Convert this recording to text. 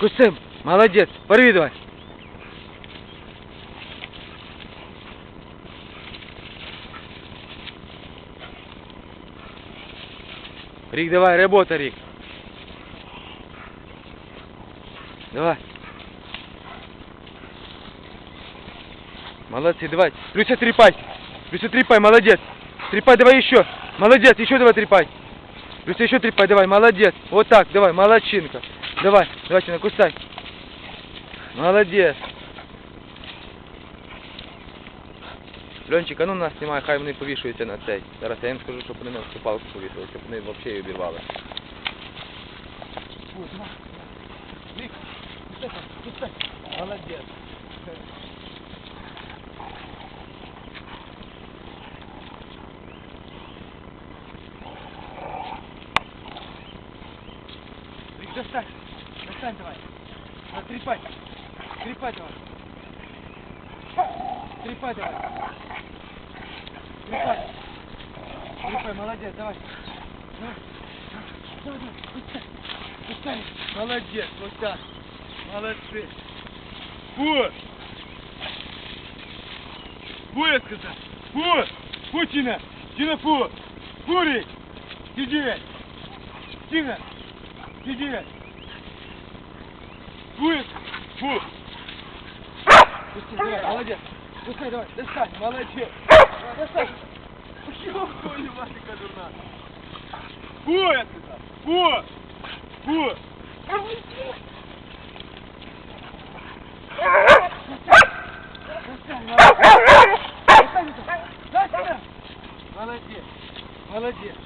Кусим. Молодець. Порви давай. Рик, давай, работа, Рик. Давай. Молодцы, давай. Люся, трепай. Люся, трепай, молодец. Трепай, давай еще. Молодец, еще давай трепай. Люся, еще трепай, давай, молодец. Вот так, давай, молодчинка. Давай, давайте, накусай. Молодец. Льончик, а ну нас знімай, хай вони повішуються на цей. Зараз я їм скажу, щоб вони на цю палку повісили, щоб вони взагалі її обірвали. Молодец. Рик, Достань давай. На, трепай. Трепай давай. Трепай давай. Трепай. Трепай, молодец, давай. Давай. Давай, давай, пускай. Пускай. Молодец, вот так. Молодцы. Фу! Фу, я сказал. Фу! Фу, Тина! Фу! Фу, Рик! Сиди! Тина! Сиди! Фу! Фу! Пусти, давай, молодец! Пускай, давай, достань, молодец! Достань! Ё-моё, Васика дурна! Фу, я сказал! Фу! Фу! Достань! Молодец! Молодец!